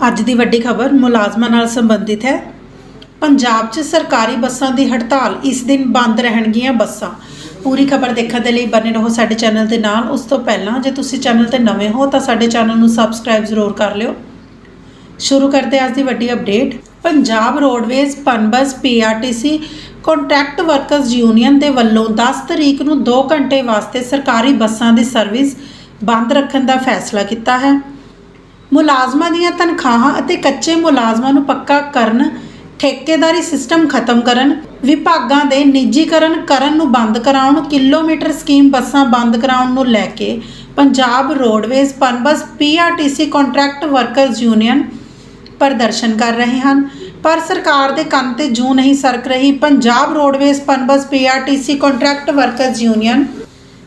ਅੱਜ ਦੀ ਵੱਡੀ ਖਬਰ ਮੁਲਾਜ਼ਮਾਂ ਨਾਲ ਸੰਬੰਧਿਤ ਹੈ। ਪੰਜਾਬ 'ਚ ਸਰਕਾਰੀ ਬੱਸਾਂ ਦੀ ਹੜਤਾਲ, ਇਸ ਦਿਨ ਬੰਦ ਰਹਿਣਗੀਆਂ ਬੱਸਾਂ। ਪੂਰੀ ਖਬਰ ਦੇਖਣ ਦੇ ਲਈ ਬਣੇ ਰਹੋ ਸਾਡੇ ਚੈਨਲ ਦੇ ਨਾਲ। ਉਸ ਤੋਂ ਪਹਿਲਾਂ ਜੇ ਤੁਸੀਂ ਚੈਨਲ ਤੇ ਨਵੇਂ ਹੋ ਤਾਂ ਸਾਡੇ ਚੈਨਲ ਨੂੰ ਸਬਸਕ੍ਰਾਈਬ ਜ਼ਰੂਰ ਕਰ ਲਿਓ। ਸ਼ੁਰੂ ਕਰਦੇ ਅੱਜ ਦੀ ਵੱਡੀ update. Punjab roadways, Punbus PRTC contract workers union ਦੇ ਵੱਲੋਂ 10 ਤਰੀਕ ਨੂੰ 2 ਘੰਟੇ ਵਾਸਤੇ ਸਰਕਾਰੀ ਬੱਸਾਂ ਦੀ ਸਰਵਿਸ ਬੰਦ ਰੱਖਣ ਦਾ ਫੈਸਲਾ ਕੀਤਾ ਹੈ। ਮੁਲਾਜ਼ਮਾਂ ਦੀਆਂ ਤਨਖਾਹਾਂ ਅਤੇ ਕੱਚੇ ਮੁਲਾਜ਼ਮਾਂ ਨੂੰ ਪੱਕਾ ਕਰਨ, ਠੇਕੇਦਾਰੀ ਸਿਸਟਮ ਖਤਮ ਕਰਨ, ਵਿਭਾਗਾਂ ਦੇ ਨਿੱਜੀਕਰਨ ਕਰਨ ਨੂੰ ਬੰਦ ਕਰਾਉਣ, ਕਿਲੋਮੀਟਰ ਸਕੀਮ ਬੱਸਾਂ ਬੰਦ ਕਰਾਉਣ ਨੂੰ ਲੈ ਕੇ Punjab roadways Punbus PRTC contract workers union ਪ੍ਰਦਰਸ਼ਨ ਕਰ ਰਹੇ ਹਨ। ਪਰ ਸਰਕਾਰ ਦੇ ਕੰਨ ਤੇ ਜੂ ਨਹੀਂ ਸਰਕ ਰਹੀ। Punjab roadways Punbus PRTC contract workers union,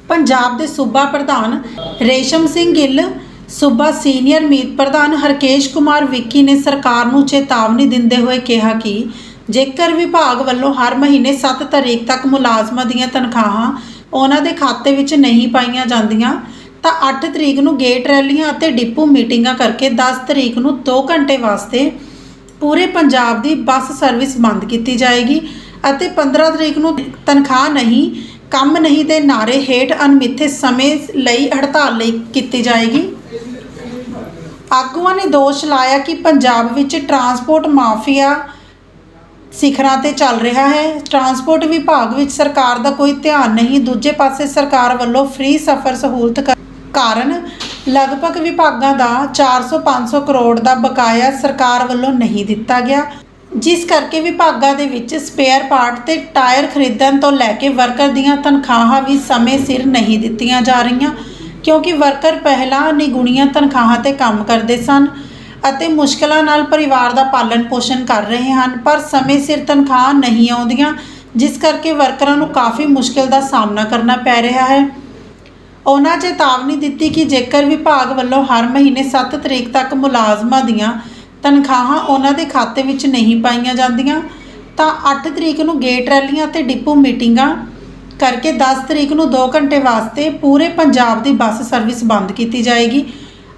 Punjab ਦੇ ਸੂਬਾ ਪ੍ਰਧਾਨ ਰੇਸ਼ਮ ਸਿੰਘ ਗਿੱਲ ਸੂਬਾ ਸੀਨੀਅਰ ਮੀਤ ਪ੍ਰਧਾਨ ਹਰਕੇਸ਼ ਕੁਮਾਰ ਵਿੱਕੀ ਨੇ ਸਰਕਾਰ ਨੂੰ ਚੇਤਾਵਨੀ ਦਿੰਦੇ ਹੋਏ ਕਿਹਾ ਕਿ ਜੇਕਰ ਵਿਭਾਗ ਵੱਲੋਂ ਹਰ ਮਹੀਨੇ 7 ਤਰੀਕ ਤੱਕ ਮੁਲਾਜ਼ਮਾਂ ਦੀਆਂ ਤਨਖਾਹਾਂ ਉਹਨਾਂ ਦੇ ਖਾਤੇ ਵਿੱਚ ਨਹੀਂ ਪਾਈਆਂ ਜਾਂਦੀਆਂ, ਤਾਂ 8 ਤਰੀਕ ਨੂੰ ਗੇਟ ਰੈਲੀਆਂ ਅਤੇ ਡਿਪੂ ਮੀਟਿੰਗਾਂ ਕਰਕੇ 10 ਤਰੀਕ ਨੂੰ 2 ਘੰਟੇ ਵਾਸਤੇ ਪੂਰੇ ਪੰਜਾਬ ਦੀ ਬੱਸ ਸਰਵਿਸ ਬੰਦ ਕੀਤੀ ਜਾਏਗੀ ਅਤੇ 15 ਤਰੀਕ ਨੂੰ ਤਨਖਾਹ ਨਹੀਂ, ਕੰਮ ਨਹੀਂ ਦੇ ਨਾਰੇ ਹੇਠ ਅਨਮਿੱਥੇ ਸਮੇਂ ਲਈ ਹੜਤਾਲ ਲਈ ਕੀਤੀ ਜਾਏਗੀ। ਆਗੂਆਂ ਨੇ ਦੋਸ਼ ਲਾਇਆ ਕਿ ਪੰਜਾਬ ਵਿੱਚ ਟਰਾਂਸਪੋਰਟ ਮਾਫੀਆ ਸਿਖਰਾਂ ਤੇ ਚੱਲ ਰਿਹਾ ਹੈ। ਟਰਾਂਸਪੋਰਟ ਵਿਭਾਗ ਵਿੱਚ ਸਰਕਾਰ ਦਾ ਕੋਈ ਧਿਆਨ ਨਹੀਂ। ਦੂਜੇ ਪਾਸੇ ਸਰਕਾਰ ਵੱਲੋਂ ਫ੍ਰੀ ਸਫ਼ਰ ਸਹੂਲਤ ਕ- ਕਾਰਨ ਲਗਭਗ ਵਿਭਾਗਾਂ ਦਾ 400-500 ਕਰੋੜ ਦਾ ਬਕਾਇਆ ਸਰਕਾਰ ਵੱਲੋਂ ਨਹੀਂ ਦਿੱਤਾ ਗਿਆ। ਜਿਸ ਕਰਕੇ ਵਿਭਾਗਾਂ ਦੇ ਵਿੱਚ ਸਪੇਅਰ ਪਾਰਟ ਤੇ ਟਾਇਰ ਖਰੀਦਣ ਤੋਂ ਲੈ ਕੇ ਵਰਕਰ ਦੀਆਂ ਤਨਖਾਹਾਂ ਵੀ ਸਮੇਂ ਸਿਰ ਨਹੀਂ ਦਿੱਤੀਆਂ ਜਾ ਰਹੀਆਂ। ਕਿਉਂਕਿ ਵਰਕਰ ਪਹਿਲਾਂ ਨਿਗੁਣੀਆਂ ਤਨਖਾਹਾਂ ਤੇ ਕੰਮ ਕਰਦੇ ਸਨ ਅਤੇ ਮੁਸ਼ਕਲਾਂ ਨਾਲ ਪਰਿਵਾਰ ਦਾ ਪਾਲਣ ਪੋਸ਼ਣ ਕਰ ਰਹੇ ਹਨ, ਪਰ ਸਮੇਂ ਸਿਰ ਤਨਖਾਹ ਨਹੀਂ ਆਉਂਦੀਆਂ, ਜਿਸ ਕਰਕੇ ਵਰਕਰਾਂ ਨੂੰ ਕਾਫੀ ਮੁਸ਼ਕਲ ਦਾ ਸਾਹਮਣਾ ਕਰਨਾ ਪੈ ਰਿਹਾ ਹੈ। ਉਹਨਾਂ ਚੇਤਾਵਨੀ ਦਿੱਤੀ ਕਿ ਜੇਕਰ ਵਿਭਾਗ ਵੱਲੋਂ ਹਰ ਮਹੀਨੇ 7 ਤਰੀਕ ਤੱਕ ਮੁਲਾਜ਼ਮਾਂ ਦੀਆਂ ਤਨਖਾਹਾਂ ਉਹਨਾਂ ਦੇ ਖਾਤੇ ਵਿੱਚ ਨਹੀਂ ਪਾਈਆਂ ਜਾਂਦੀਆਂ, ਤਾਂ 8 ਤਰੀਕ ਨੂੰ ਗੇਟ ਰੈਲੀਆਂ ਅਤੇ ਡਿਪੂ ਮੀਟਿੰਗਾਂ ਕਰਕੇ 10 ਤਰੀਕ ਨੂੰ 2 ਘੰਟੇ ਵਾਸਤੇ ਪੂਰੇ ਪੰਜਾਬ ਦੀ ਬੱਸ ਸਰਵਿਸ ਬੰਦ ਕੀਤੀ ਜਾਏਗੀ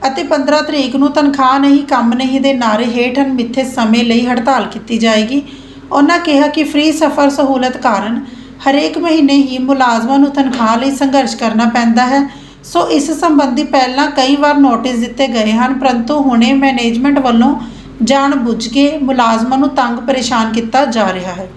ਅਤੇ 15 ਤਰੀਕ ਨੂੰ ਤਨਖਾਹ ਨਹੀਂ, ਕੰਮ ਨਹੀਂ ਦੇ ਨਾਰੇ ਹੇਠ ਮਿੱਥੇ ਸਮੇਂ ਲਈ ਹੜਤਾਲ ਕੀਤੀ ਜਾਏਗੀ। ਉਹਨਾਂ ਕਿਹਾ ਕਿ ਫ੍ਰੀ ਸਫ਼ਰ ਸਹੂਲਤ ਕਾਰਨ ਹਰੇਕ ਮਹੀਨੇ ਹੀ ਮੁਲਾਜ਼ਮਾਂ ਨੂੰ ਤਨਖਾਹ ਲਈ ਸੰਘਰਸ਼ ਕਰਨਾ ਪੈਂਦਾ ਹੈ। ਸੋ ਇਸ ਸੰਬੰਧੀ ਪਹਿਲਾਂ ਕਈ ਵਾਰ ਨੋਟਿਸ ਦਿੱਤੇ ਗਏ ਹਨ, ਪਰੰਤੂ ਹੁਣੇ ਮੈਨੇਜਮੈਂਟ ਵੱਲੋਂ ਜਾਣ ਬੁੱਝ ਕੇ ਮੁਲਾਜ਼ਮਾਂ ਨੂੰ ਤੰਗ ਪਰੇਸ਼ਾਨ ਕੀਤਾ ਜਾ ਰਿਹਾ ਹੈ।